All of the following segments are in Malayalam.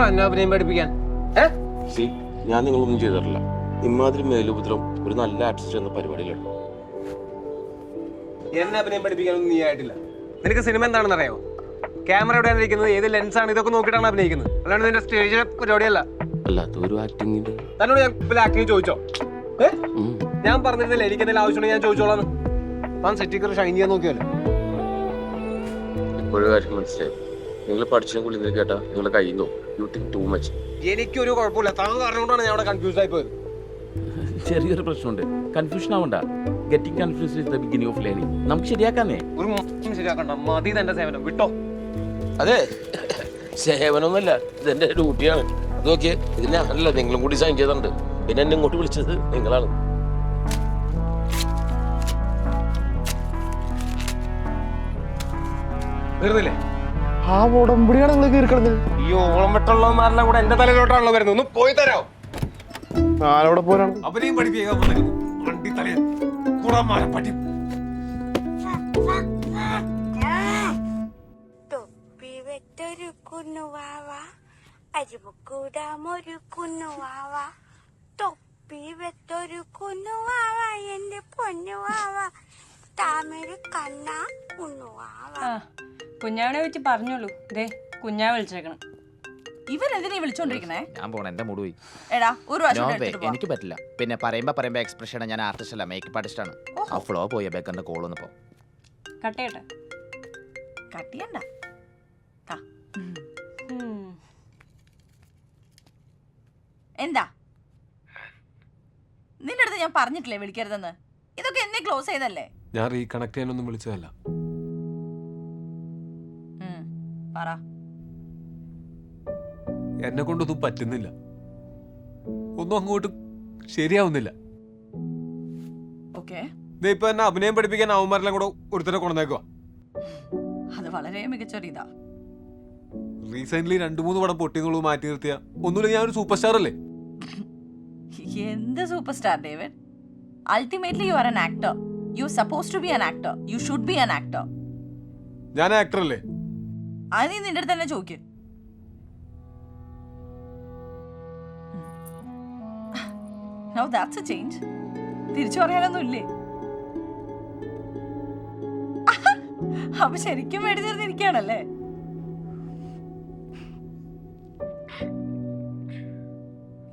ആരാടാ എന്നെ അഭിനയം പഠിപ്പിക്കാൻ? സി ഞാൻ നിങ്ങളൊന്നും ചെയ്തിട്ടില്ല. ഇമാതിരി മേലുപദ്രവം ഒരു നല്ല ആർട്ടിസ്റ്റ് എന്ന പരിപാടിയിലുണ്ട്. എന്നെ അഭിനയം പഠിപ്പിക്കാനൊന്നും നീ ആയിട്ടില്ല. നിനക്ക് സിനിമ എന്താണെന്ന് അറിയാമോ ക്യാമറ എവിടെയാണ് ഇരിക്കുന്നത് ഏത് ലെൻസാണ് ഇതൊക്കെ നോക്കിയിട്ടാണ് അഭിനയിക്കുന്നത്. അല്ലാണ്ട് നിന്റെ സ്റ്റേജിലെ പരിപാടിയല്ല. അതൊരു ഒരു ആക്ടിങ്ങിന്റെ തന്നോട് ഞാൻ ആക്ടിങ് ചോദിച്ചോ? ഞാൻ പറഞ്ഞിരുന്നില്ല എനിക്ക് എന്തെങ്കിലും ആവശ്യമുണ്ടെങ്കിൽ ഞാൻ ചോദിച്ചോളാം താൻ സെറ്റിക്കർ ഷൈൻ ചെയ്യാൻ നോക്കിയല്ലോ. കാര്യം മനസ്സിലായി. നിങ്ങൾ പഠിച്ചതിനെ കുറിച്ച് കേട്ടാ? നിങ്ങളെ കയ്യിൽ യു തിങ്ക് ടു മച്ച് എനിക്കൊരു കുഴപ്പമില്ല. താൻ കാരണം കൊണ്ടാണ് ഞാൻ അവിടെ കൺഫ്യൂസ് ആയി പോയത്. ചെറിയൊരു പ്രശ്നമുണ്ട്. കൺഫ്യൂഷൻ ആവണ്ട. Getting confuse is the beginning of learning നമുക്ക് ശരിയാക്കാന്നേ. ഒരു മോശം ശരിയാക്കണ്ട. മതി തന്റെ സേവനം. വിട്ടോ. അതെ. സേവനമൊന്നുമല്ല. ഇതെന്റെ ഡ്യൂട്ടിയാണ്. ഇത് നോക്കിയേ അല്ല നിങ്ങളും കൂടി സൈൻ ചെയ്തിട്ടുണ്ട്. പിന്നെ എന്നെ ഇങ്ങോട്ട് വിളിച്ചത് നിങ്ങളാണ്. തീർന്നില്ലേ ആ ഉടമ്പടിയാണ് നിങ്ങൾ കയറി കിടന്നത് ഈ ഓളം വെട്ടുള്ളവന്മാരുടെ കൂടെ എന്റെ തലയിലോട്ടാണല്ലോ വരുന്നത്. ഒന്ന് പോയി തരാം? ആരോടെ പോരാണ്. അവരെയും പഠിപ്പിക്കാൻ വന്നേക്കുന്നു. വണ്ടി തലയിൽ കുടന്മാരെ പഠി തൊപ്പി വെട്ടൊരു കുന്നുവാവ അരിമുക്കൂടാമൊരു കുന്നുവാവ തൊപ്പി വെട്ടൊരു കുന്നുവാവ എന്റെ പൊന്നുവാവ താമര കണ്ണ കുന്നുവാവ കുഞ്ഞാവിനെ വെച്ച് പറഞ്ഞോളൂ. ദേ കുഞ്ഞാ വിളിച്ചേക്കണം. ഇവർ എന്തിനാ ഈ വിളിച്ചോണ്ടിരിക്കണേ? ഞാൻ പോണ എന്റെ മൂഡ് പോയി. എടാ ഒരു പ്രാവശ്യം കൂടെ എടുത്തിട്ട് പോ. എനിക്ക് പറ്റില്ല. പിന്നെ പറയുമ്പോ പറയുമ്പോ എക്സ്പ്രഷൻ ഞാൻ ആർട്ടിസ്റ്റ് അല്ല മേക്കപ്പ് ആർട്ടിസ്റ്റ് ആണ്. ആ ഫ്ലോ പോയ ബേക്കറിന്റെ കോൾ വന്നപ്പോ കട്ടയട്ടെ കട്ട് ചെയ്യണ്ട. താ. ഉം. എന്താ? നിന്റെ അടുത്ത് ഞാൻ പറഞ്ഞിട്ടില്ലേ വിളിക്കരുതെന്ന്? ഇതൊക്കെ എന്നെ ക്ലോസ് ചെയ്തല്ലേ? ഞാൻ റീകണക്ട് ചെയ്യാനൊന്നും വിളിച്ചതല്ല. പറ എന്നെ കൊണ്ടൊന്നും പറ്റുന്നില്ല. ഒന്നും അങ്ങോട്ട് ശരിയാവുന്നില്ല. ഓക്കെ. ദേ ഇപ്പൊ എന്നെ അഭിനയം പഠിപ്പിക്കാൻ അവന്മാരെല്ലാം കൂടെ ഒരുത്തരെ കൊണ്ടുവന്നേക്കുവാ. അത് വളരെ മികച്ചൊരു ഇതാ. റീസെന്റ് രണ്ടു മൂന്ന് പടം പൊട്ടിന്നുള്ളൂ മാറ്റി നിർത്തിയ. ഒന്നുമില്ല ഞാൻ ഒരു സൂപ്പർ സ്റ്റാർ അല്ലേ? എന്ത് super star David? Ultimately you are an actor you suppose to be an actor you should be an actor ഞാൻ ആക്ടർ അല്ലേ? അത് നീ നിന്റെ അടുത്ത് തന്നെ ചോദിക്ക്. നോ ദാറ്റ്സ് എ തിരിച്ചു പറയാനൊന്നും ഇല്ലേ? അപ്പൊ ശരിക്കും മേടിച്ചിരുന്നിരിക്കുകയാണല്ലേ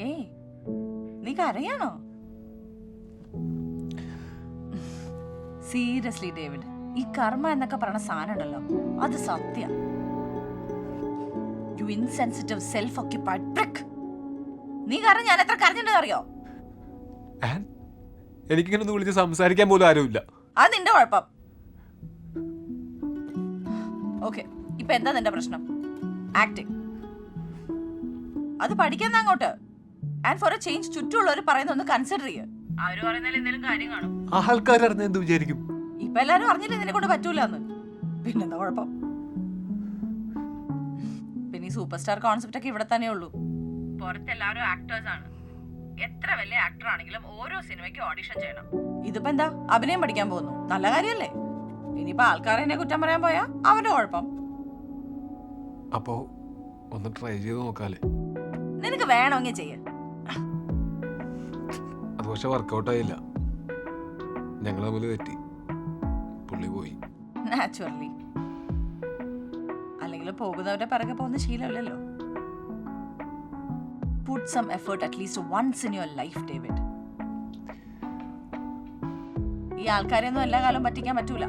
ഏയ് നീ കരയാണോ? സീരിയസ്ലി ഡേവിഡ് ഈ കർമ്മ എന്നൊക്കെ പറയുന്ന സാധനം ഉണ്ടല്ലോ അത് Sathya. Insensitive self occupied prick നീ കാരണം ഞാൻ എത്ര കരഞ്ഞിട്ടുണ്ടെന്ന് അറിയോ? ആൻ എനിക്കിങ്ങനെ ഒന്ന് വിളിച്ച് സംസാരിക്കാൻ പോലും ആരുമില്ല. അത് നിന്റെ കുഴപ്പം. ഓക്കെ ഇപ്പൊ എന്താ നിന്റെ പ്രശ്നം? ആക്ടിങ് അത് പഠിക്കുന്ന അങ്ങോട്ട്. ആൻഡ് ഫോർ എ ചേഞ്ച് ചുറ്റുമുള്ളവർ പറയുന്ന ഒന്ന് കൺസിഡർ ചെയ്യ. അവർ പറയുന്നതിൽ എന്തെങ്കിലും കാര്യം കാണും. ആൾക്കാരറിഞ്ഞ എന്ത് വിചാരിക്കും? ഇപ്പൊ എല്ലാരും അറിഞ്ഞില്ല നിന്നെ കൊണ്ട് പറ്റൂല എന്ന് പിന്നെന്താ കുഴപ്പം? പിന്നെ ഈ സൂപ്പർ സ്റ്റാർ കോൺസെപ്റ്റ് ഒക്കെ ഇവിടെ തന്നെ ഉള്ളൂ. പുറത്ത് എല്ലാവരും ആക്ടേഴ്സ് ആണ്. എത്ര വലിയ ആക്ടർ ആണെങ്കിലും ഓരോ സിനിമയ്ക്ക് ഓഡിഷൻ ചെയ്യണം. ഇതിപ്പോ എന്താ? അഭിനയം പഠിക്കാൻ പോകുന്നു. നല്ല കാര്യല്ലേ ഇനിയിപ്പോ ആൾക്കാരെ എന്നെ കുറ്റം പറയാൻ പോയാ അവന്റെ കുഴപ്പം. അപ്പോ ഒന്ന് ട്രൈ ചെയ്ത് നോക്കാലേ. നിനക്ക് വേണമെങ്കിൽ ചെയ്യ. അത് പക്ഷെ വർക്കൗട്ട് ആയില്ല. ഞങ്ങൾ തമ്മിൽ തെറ്റി. പുള്ളി പോയി. നാച്ചുറലി പോകുന്നവരുടെ പിറകെ പോകുന്ന ശീലമില്ലല്ലോ. Put some effort at least once in your life David ഈ ആൾക്കാരെയൊന്നും എല്ലാ കാലവും പറ്റിക്കാൻ പറ്റൂല.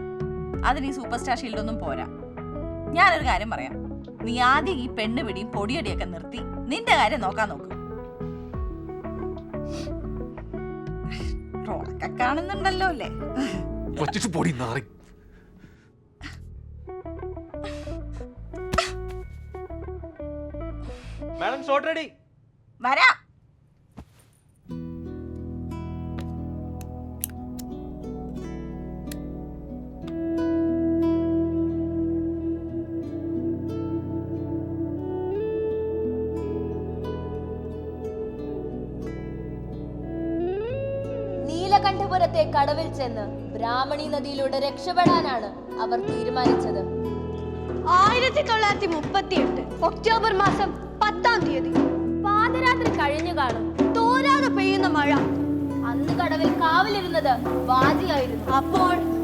അതിന് ഈ സൂപ്പർ സ്റ്റാർ ഷീൽഡൊന്നും പോരാ. ഞാനൊരു കാര്യം പറയാം. നീ ആദ്യം ഈ പെണ്ണ് പിടിയും പൊടിയടിയൊക്കെ നിർത്തി. നിന്റെ കാര്യം നോക്കാൻ നോക്ക്. ണെന്നുണ്ടല്ലോ അല്ലേ? മാഡം ഷോട്ട് റെഡി വരാം. നീലകണ്ഠപുരത്തെ കടവിൽ ചെന്ന് ബ്രാഹ്മണി നദിയിലൂടെ രക്ഷപ്പെടാനാണ് അവർ തീരുമാനിച്ചത്. ആയിരത്തി തൊള്ളായിരത്തി മുപ്പത്തി എട്ട് ഒക്ടോബർ മാസം പത്താം തീയതി. പാതിരാത്രി കഴിഞ്ഞു കാണും. തോരാതെ പെയ്യുന്ന മഴ. അന്ന് കടവിൽ കാവലിരുന്നത് വാജിയായിരുന്നു. അപ്പോൾ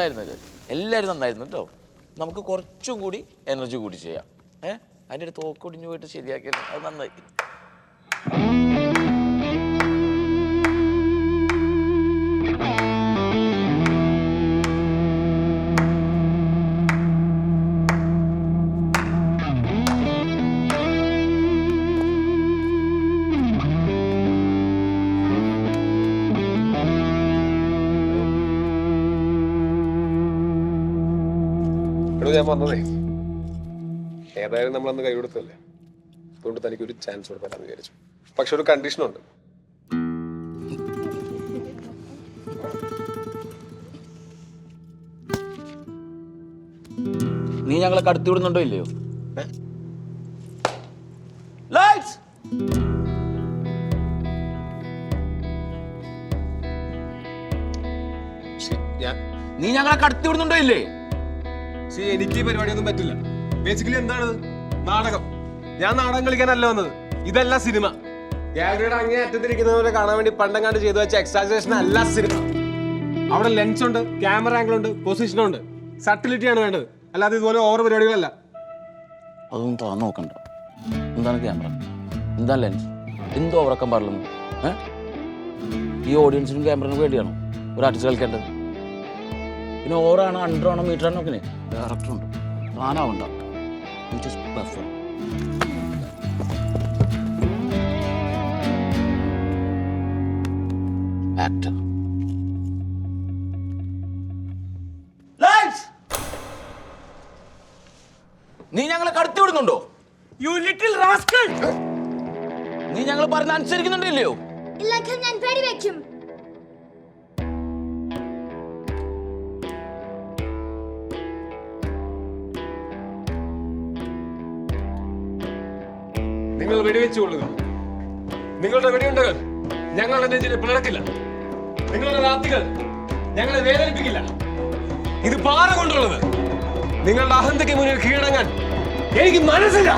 നന്നായിരുന്നു ഇത്. എല്ലാവരും നന്നായിരുന്നു കേട്ടോ നമുക്ക് കുറച്ചും കൂടി എനർജി കൂടി ചെയ്യാം. ഏഹ് അതിന്റെ ഒരു തോക്കൊടിഞ്ഞു പോയിട്ട് ശരിയാക്കിയത് അത് നന്നായി എടോ ഞാൻ വന്നതേ. ഏതായാലും നമ്മൾ അന്ന് കൈകൊടുത്തല്ലേ അതുകൊണ്ട് തനിക്ക് ഒരു ചാൻസ് കൊടുക്കാമെന്ന് വിചാരിച്ചു. പക്ഷെ ഒരു കണ്ടീഷനുണ്ട് നീ ഞങ്ങളെ കടത്തി വിടുന്നുണ്ടോ ഇല്ലയോ ലൈറ്റ്സ് നീ ഞങ്ങളെ കടത്തി വിടുന്നുണ്ടോ ഇല്ലേ? പക്ഷേ എനിക്ക് ഈ പരിപാടിയൊന്നും പറ്റില്ല. ബേസിക്കലി എന്താണ്? നാടകം. ഞാൻ നാടകം കളിക്കാനല്ല വന്നത്. ഇതല്ല സിനിമ. ഗാലറിയുടെ അങ്ങേ അറ്റത്തിരിക്കുന്നവരെ കാണാൻ വേണ്ടി പണ്ടങ്ങാണ്ട് ചെയ്തു വെച്ച എക്സാജറേഷൻ അല്ല സിനിമ. അവിടെ ലെൻസ് ഉണ്ട് ക്യാമറ ആംഗിൾ ഉണ്ട് പൊസിഷൻ ഉണ്ട്. സട്ടിലിറ്റി ആണ് വേണ്ടത്. അല്ലാതെ ഇതുപോലെ ഓവർ പരിപാടികളല്ല. അതൊന്നും തുറന്നു നോക്കണ്ട. എന്താണ് ക്യാമറ എന്താ ലെൻസ് എന്തോ ഉറക്കം പാടില്ലെന്ന് ഈ ഓഡിയൻസിനും ക്യാമറയ്ക്കും വേണ്ടിയാണോ ഒരു ആർട്ടിസ്റ്റ് കളിക്കേണ്ടത്? പിന്നെ ഓറാണ് അണ്ടർ ആണോ മീറ്റർ ആണോ ഒക്കെ ഡയറക്ടറുണ്ട് ഉണ്ട് ജസ്റ്റ് പെർഫോം ആക്ടർ നീ ഞങ്ങളെ കടത്തി വിടുന്നുണ്ടോ? യു ലിറ്റിൽ റാസ്കൽ നീ ഞങ്ങൾ പറഞ്ഞ അനുസരിക്കുന്നുണ്ടല്ലയോ ഇല്ലെങ്കിൽ ഞാൻ വെടിവെക്കും നിങ്ങൾ വെടിവെച്ചുകൊള്ളുക നിങ്ങളുടെ വെടിയുണ്ടകൾ ഞങ്ങളുടെ നെഞ്ചിനെ പിളർക്കില്ല. നിങ്ങളുടെ രാത്രികൾ ഞങ്ങളെ വേദനിപ്പിക്കില്ല. ഇത് പാറ കൊണ്ടുള്ളത്. നിങ്ങളുടെ അഹന്തയ്ക്ക് മുന്നിൽ കീഴടങ്ങാൻ എനിക്ക് മനസ്സില്ല.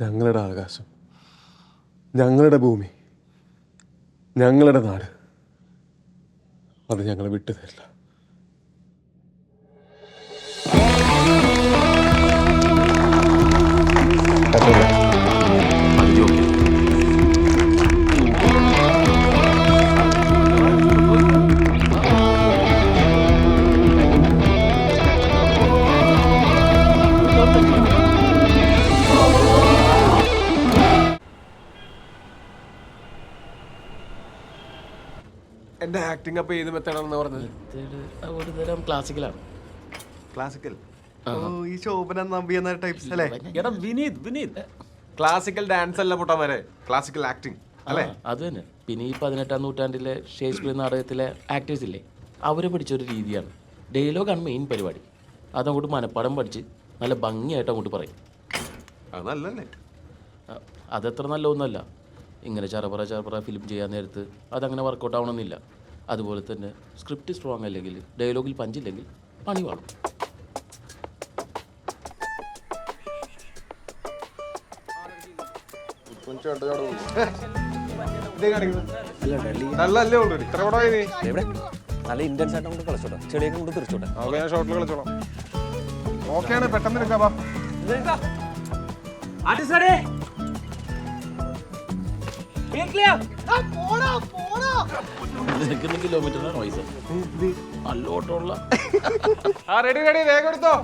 ഞങ്ങളുടെ ആകാശം ഞങ്ങളുടെ ഭൂമി ഞങ്ങളുടെ നാട്. അത് ഞങ്ങളെ വിട്ടു തരില്ല എന്റെ ആക്ടിങ് അപ്പൊ ഏത് മെത്തേഡാണെന്ന് പറഞ്ഞത്? ഒരു തരം ക്ലാസിക്കലാണ് ക്ലാസിക്കൽ ഓ ഈ ശോഭന നമ്പി എന്ന ടൈപ്സ് അല്ലേ? എടാ വിനീത് വിനീത്. ക്ലാസിക്കൽ ഡാൻസ് അല്ല പൊട്ടന്മാരെ. ക്ലാസിക്കൽ ആക്ടിങ് അല്ലേ? അത് തന്നെ. പിന്നെ ഈ പതിനെട്ടാം നൂറ്റാണ്ടിലെ ഷേക്സ്പിയർ നാടകത്തിലെ ആക്ടേഴ്സ് ഇല്ലേ അവരെ പഠിച്ചൊരു രീതിയാണ്. ഡയലോഗാണ് മെയിൻ പരിപാടി. അതങ്ങോട്ട് മനപ്പാടം പഠിച്ച് നല്ല ഭംഗിയായിട്ട് അങ്ങോട്ട് പറയും. അത് നല്ലല്ലേ ഒന്നല്ല അതത്ര ഇങ്ങനെ ചറപറ ചറപറ ഫിലിം ചെയ്യാൻ നേരത്ത് അതങ്ങനെ വർക്കൗട്ട് ആവണമെന്നില്ല. അതുപോലെ തന്നെ സ്ക്രിപ്റ്റ് സ്ട്രോങ് അല്ലെങ്കിൽ ഡയലോഗിൽ പഞ്ചില്ലെങ്കിൽ പണി വാളും നല്ല അല്ലേ ഓൾറെഡി ഇത്ര കൂടെ നല്ല ഇന്റൻസ് ആയിട്ട് കൊണ്ട് കളിച്ചോട്ടെ. കൊണ്ട് തിരിച്ചോട്ടെ ഷോട്ടിൽ കളിച്ചോളാം. ഓക്കെയാണ് പെട്ടെന്ന് എടുക്കാം വാ. നിനക്ക് കിലോമീറ്ററിന് പൈസ. നല്ല ഓട്ടമുള്ള ആ റെഡി റെഡി വേഗം എടുത്തോ.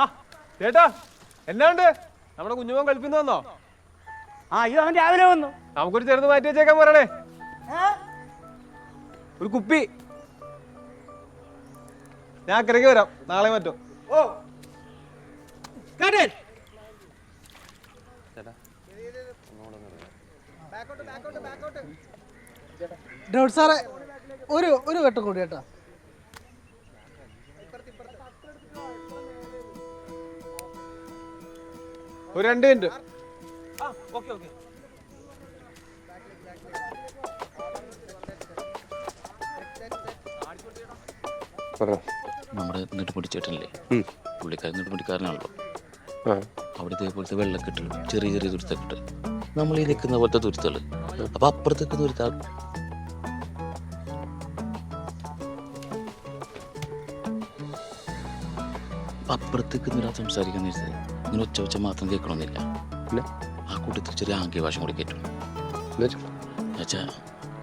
ആ ചേട്ടാ എന്നാണ്ട് നമ്മുടെ കുഞ്ഞുമോൻ കളിപ്പിന്ന് വന്നോ? ആ ഇത് അവൻ രാവിലെ വന്നു. നമുക്കൊരു ചെറുത് മാറ്റി വെച്ചേക്കാൻ പറയണേ ഒരു കുപ്പി. ഞാൻ അക്കരയ്ക്ക് വരാം. നാളെ മറ്റോ. ഡോട്ട് സാറെ ഒരു ഒരു വെട്ടം കൂടി കേട്ടോ. ഒരു രണ്ട് മിനിറ്റ്. നമ്മുടെ നെടുമുടിച്ചേട്ടനല്ലേ പുള്ളിക്കാരൻ നെടുമുടിക്കാരനാണല്ലോ അവിടെ ഇതേപോലത്തെ വെള്ളക്കെട്ടുകൾ ചെറിയ ചെറിയ തുരുത്തക്കെട്ട്. നമ്മൾ ഈ നിൽക്കുന്ന പോലത്തെ തുരുത്തുകൾ അപ്പൊ അപ്പുറത്തേക്ക് തുരുത്താ അപ്പുറത്തേക്ക് നിരാ സംസാരിക്കാൻ വെച്ചത് ഇങ്ങനെ ഒച്ച ഒച്ച മാത്രം കേൾക്കണമെന്നില്ല. പിന്നെ? ആ കൂട്ടത്തിൽ ചെറിയ ആംഗ്യ ഭാഷ കൂടി കേട്ടു.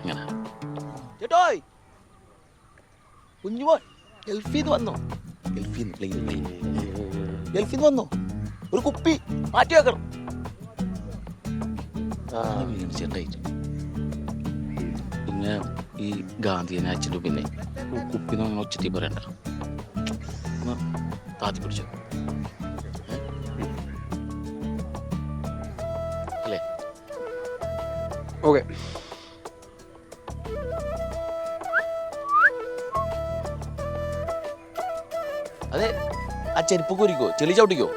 ഇങ്ങനെ. ചേട്ടോയ്! കുഞ്ഞുമോൻ ഗൾഫീന്ന് വന്നോ? ഗൾഫീന്ന് പ്ലെയിൻ പ്ലെയിൻ ഗൾഫീന്ന് വന്നോ? ഒരു കുപ്പി മാറ്റി വെക്കണം. ചേട്ടായിട്ട് പിന്നെ ഈ ഗാന്ധിയനെ അച്ഛന്റെ പിന്നെ. കുപ്പി എന്ന് ഒച്ചത്തി പറയണ്ട. താത്തി പിടിച്ചു. അല്ലേ? ഓക്കെ. അതെ ആ ചെരുപ്പ് കുരിക്കോ? ചെളി ചവിട്ടിക്കോ?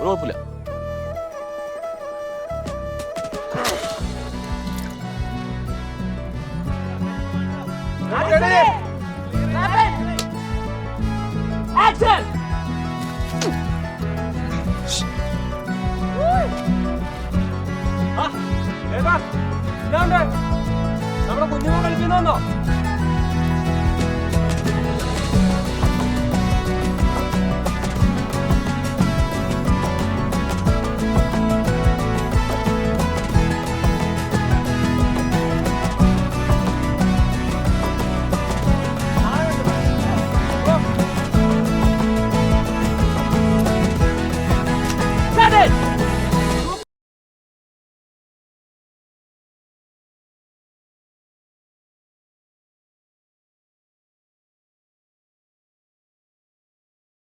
ഒരു കുഴപ്പമില്ല. നമ്മുടെ കുഞ്ഞുമോൻ കളിപ്പിന്ന് വന്നോ